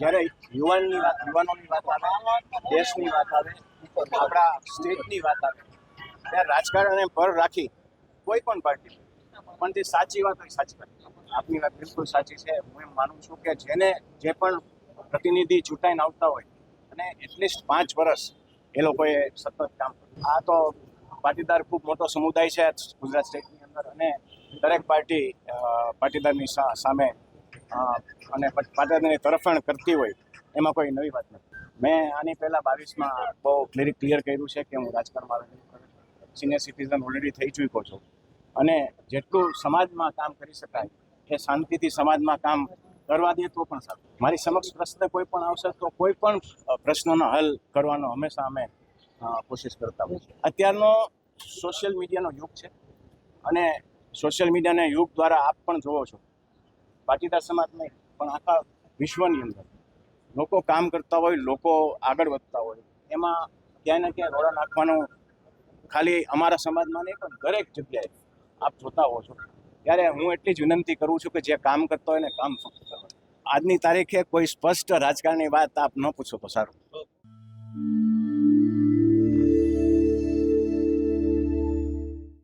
જ્યારે યુવાનની વાત, યુવાનોની વાત આવે, દેશની વાત આવે, આપણા સ્ટેટની વાત આવે, ત્યારે રાજકારણને પર રાખી કોઈ પણ પાર્ટી, પણ તે સાચી વાત હોય સાચી વાત. આપની વાત બિલકુલ સાચી છે. હું એમ માનું છું કે જેને જે પણ પ્રતિનિધિ ચૂંટાઈને આવતા હોય, અને એટલીસ્ટ પાંચ વર્ષ એ લોકોએ સતત કામ આ તો પાટીદાર ખૂબ મોટો સમુદાય છે ગુજરાત સ્ટેટની અંદર, અને દરેક પાર્ટી પાટીદારની સામે અને પા- પાટીદારની તરફેણ કરતી હોય, એમાં કોઈ નવી વાત નથી. મેં આની પહેલાં બાવીસમાં બહુ ક્લિયર ક્લિયર કર્યું છે કે હું રાજકારણમાં સિનિયર સિટીઝન ઓલરેડી થઈ ચૂક્યો છું. અને જેટલું સમાજમાં કામ કરી શકાય, એ શાંતિથી સમાજમાં કામ કરવા દે તો પણ સારું. મારી સમક્ષ પ્રશ્ન કોઈ પણ આવશે તો કોઈ પણ પ્રશ્નોનો હલ કરવાનો હંમેશા અમે કોશિશ કરતા હોઈએ અત્યારનો સોશિયલ મીડિયાનો યુગ છે. અને સોશિયલ મીડિયાના યુગ દ્વારા આપ પણ જોવો છો. પાટીદાર સમાજ નહીં પણ આખા વિશ્વની અંદર લોકો કામ કરતા હોય, લોકો આગળ વધતા હોય, એમાં ક્યાંય ને ક્યાંય રોડા નાખવાનો ખાલી અમારા સમાજમાં નહીં, પણ દરેક જગ્યાએ આપ જોતા હો છો ત્યારે હું એટલી જ વિનંતી કરું છું કે જે કામ કરતા હોય ને કામ ફક્ત કરો. આજની તારીખે કોઈ સ્પષ્ટ રાજકારણની વાત આપ ન પૂછો તો સારું